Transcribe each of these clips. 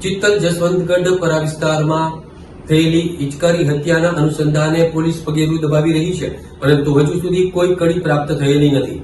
ચિત્તલ જસવંતગઢ પરા વિસ્તારમાં થયેલી હિચકારી હત્યાના અનુસંધાને પોલીસ પગેરું દબાવી રહી છે, પરંતુ હજુ સુધી કોઈ કડી પ્રાપ્ત થયેલી નથી.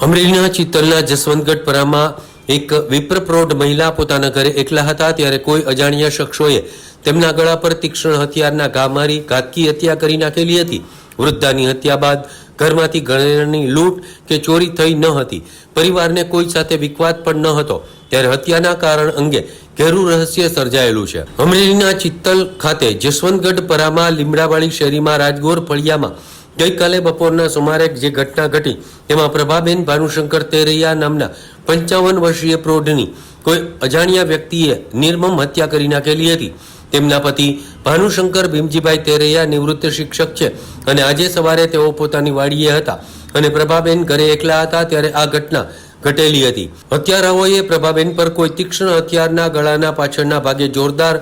અમરેલીના ચિત્તલના જસવંતગઢ પરામાં એક વિપ્રપ્રોઢ મહિલા પોતાના ઘરે એકલા હતા, ત્યારે કોઈ અજાણ્યા શખ્સોએ તેમના ગળા પર તીક્ષ્ણ હથિયારના ઘા મારી ઘાતકી હત્યા કરી નાખેલી હતી. વૃદ્ધાની હત્યા બાદ ઘરમાંથી ઘરેણાની લૂંટ કે ચોરી થઈ ન હતી. પરિવારને કોઈ સાથે વિખવાદ પણ ન હતો. ત્યારે હત્યાના કારણ અંગે ઘેરું રહસ્ય સર્જાયેલું છે. અમરેલીના ચિત્તલ ખાતે જસવંતગઢ પરામાં લીમડાવાળી શેરીમાં રાજગોર ફળિયામાં ગઈકાલે બપોરના સુમારે જે ઘટના ઘટી, તેમાં પ્રભાબેન ભાનુશંકર તેરૈયા નામના પંચાવન વર્ષીય પ્રૌઢની કોઈ અજાણ્યા વ્યક્તિએ નિર્મમ હત્યા કરી નાખેલી હતી. તેમના પતિ ભાનુશંકર ભીમજીભાઈ તેરૈયા નિવૃત્ત શિક્ષક છે અને આજે સવારે તેઓ પોતાની વાડીએ હતા અને પ્રભાબેન ઘરે એકલા હતા ત્યારે આ ઘટના ઘટેલી હતી. હત્યારાઓએ પ્રભાબેન પર કોઈ તીક્ષ્ણ હથિયારના ગળાના પાછળના ભાગે જોરદાર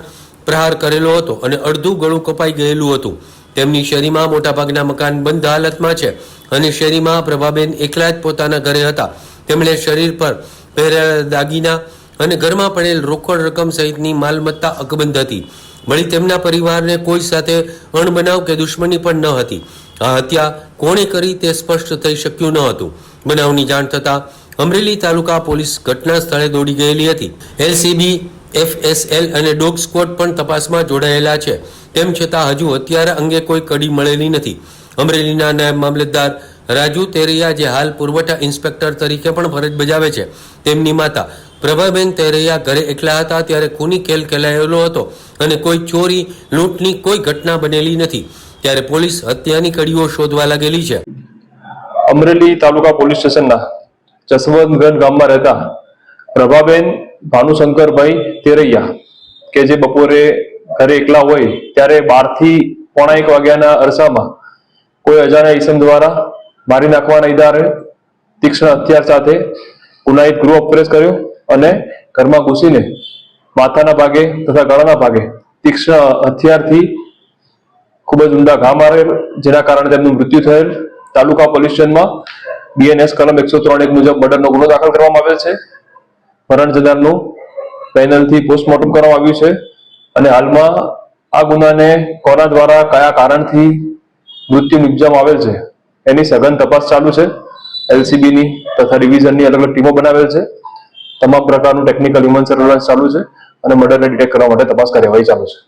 પ્રહાર કરેલો હતો અને અડધું ગળું કપાઈ ગયેલું હતું. તેમની શેરીમાં મોટાભાગના મકાન બંધ હાલતમાં છે અને શેરીમાં પ્રભાબેન એકલા જ પોતાના ઘરે હતા. તેમણે શરીર પર પહેરેલા દાગીના અને ઘરમાં પડેલ રોકડ રકમ સહિતની માલમત્તા અકબંધ હતી. વળી તેમના પરિવારને કોઈ સાથે અણબનાવ કે દુશ્મની પણ ન હતી. આ હત્યા કોણે કરી તે સ્પષ્ટ થઈ શક્યું ન હતું. બનાવની જાણ થતાં અમરેલી તાલુકા પોલીસ ઘટના સ્થળે દોડી ગયેલી હતી. એલસીબી, એફએસએલ અને ડોગ સ્ક્વોડ પણ તપાસમાં જોડાયેલા છે. તેમ છતાં હજુ હત્યારા અંગે કોઈ કડી મળેલી નથી. અમરેલીના નાયબ મામલતદાર રાજુ તેરૈયા જે હાલ પુરવઠા ઇન્સ્પેક્ટર તરીકે પણ ફરજ બજાવે છે, તેમની માતા પ્રભાબેન તેરૈયા ઘરે એકલા હતા ત્યારે ખૂની ખેલ ખેલાયેલો હતો અને કોઈ ચોરી, લૂંટની કોઈ ઘટના બનેલી નથી. ત્યારે પોલીસ હત્યાની કડીઓ શોધવા લાગેલી છે. અમરેલી તાલુકા પોલીસ સ્ટેશનના જસવંતગઢ ગામમાં રહેતા પ્રભાબેન ભાનુશંકરભાઈ તેરૈયા કે જે બપોરે ઘરે એકલા હોય ત્યારે બારથી પોણા એક વાગ્યાના અરસામાં કોઈ અજાણ્યા ઈસમ દ્વારા મારી નાખવાના ઈદારે તીક્ષ્ણ હથિયાર સાથે ગુનાહિત ગૃહ અપ્રેસ કર્યો અને ઘરમાં ઘૂસીને માથાના ભાગે તથા ગળાના ભાગે તીક્ષ્ણ હથિયારથી ખૂબ જ ઊંડા ઘા મારેલ, જેના કારણે તેમનું મૃત્યુ થયેલ. તાલુકા પોલીસ સ્ટેશનમાં બીએનએસ કલમ એકસો ત્રણ એક મુજબ મર્ડરનો ગુનો દાખલ કરવામાં આવેલ છે. મરણ જનારનું પેનલથી પોસ્ટમોર્ટમ કરવામાં આવ્યું છે. અને હાલમાં આ ગુનાને કોના દ્વારા કયા કારણથી મૃત્યુ નિપજવામાં આવેલ છે, એની સઘન તપાસ ચાલુ છે. એલસીબીની તથા ડિવિઝનની અલગ અલગ ટીમો બનાવેલ છે. તમામ પ્રકારનું ટેકનિકલ હ્યુમન સર્વેલન્સ ચાલુ છે અને મર્ડરને ડિટેક્ટ કરવા માટે તપાસ કાર્યવાહી ચાલુ છે.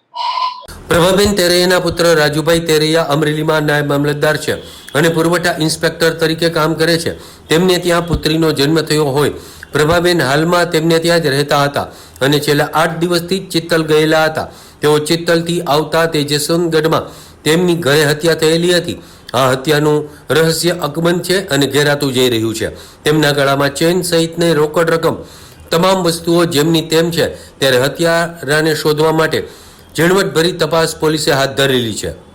પ્રભાબેન તેરૈયાના પુત્ર રાજુભાઈ તેરૈયા અમરેલીમાં નાયબ મામલતદાર છે અને પુરવઠા ઇન્સ્પેક્ટર તરીકે કામ કરે છે. તેમને ત્યાં પુત્રીનો જન્મ થયો હોય. પ્રભાબેન હાલમાં તેમને ત્યાં જ રહેતા હતા અને છેલ્લા આઠ દિવસથી ચિત્તલ ગયેલા હતા. તેઓ ચિત્તલથી આવતા તે જસવંતગઢમાં તેમની ઘરે હત્યા થયેલી હતી. આ હત્યાનું રહસ્ય અકબંધ છે અને ઘેરાતું જઈ રહ્યું છે. તેમના ગળામાં ચેન સહિતની રોકડ રકમ. તમામ વસ્તુઓ જેમની તેમ છે, ત્યારે હત્યારાને શોધવા માટે ઝીણવટભરી તપાસ પોલીસે હાથ ધરેલી છે.